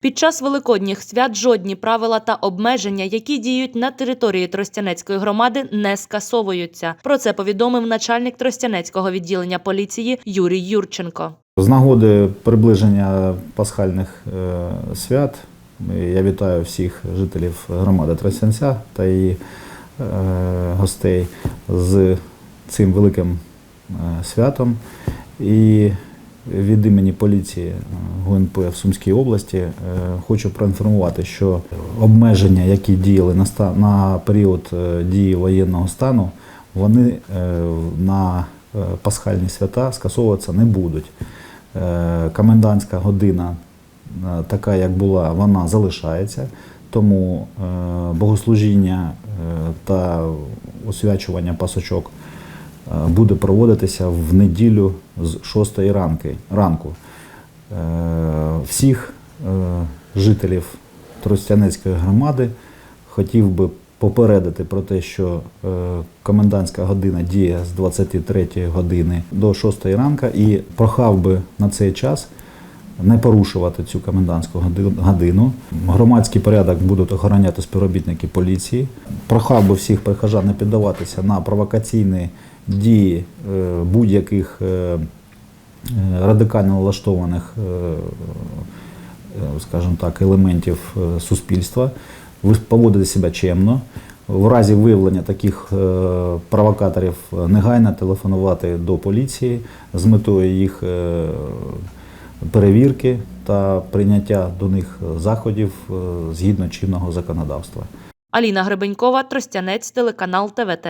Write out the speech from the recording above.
Під час великодніх свят жодні правила та обмеження, які діють на території Тростянецької громади, не скасовуються. Про це повідомив начальник Тростянецького відділення поліції Юрій Юрченко. З нагоди приближення пасхальних е, свят я вітаю всіх жителів громади Тростянця та її е, гостей з цим великим е, святом. І від імені поліції ГУНП в Сумській області е, хочу проінформувати, що обмеження, які діяли на, на період е, дії воєнного стану, вони е, на пасхальні свята скасовуватися не будуть. Комендантська година, така як була, вона залишається. Тому богослужіння та освячування пасочок буде проводитися в неділю з 6 ранки, ранку. Всіх е, жителів Тростянецької громади хотів би попередити про те, що е, комендантська година діє з 23 години до 6 ранка і прохав би на цей час не порушувати цю комендантську годину. Громадський порядок будуть охороняти співробітники поліції. Прохав би всіх прихожан не піддаватися на провокаційні дії е, будь-яких е, е, радикально налаштованих, е, е, скажімо так, елементів е, суспільства, поводити себе чемно. В разі виявлення таких е, провокаторів е, негайно телефонувати до поліції з метою їх е, перевірки та прийняття до них заходів е, згідно чинного законодавства. Аліна Гребенькова, Тростянець, телеканал ТВТ.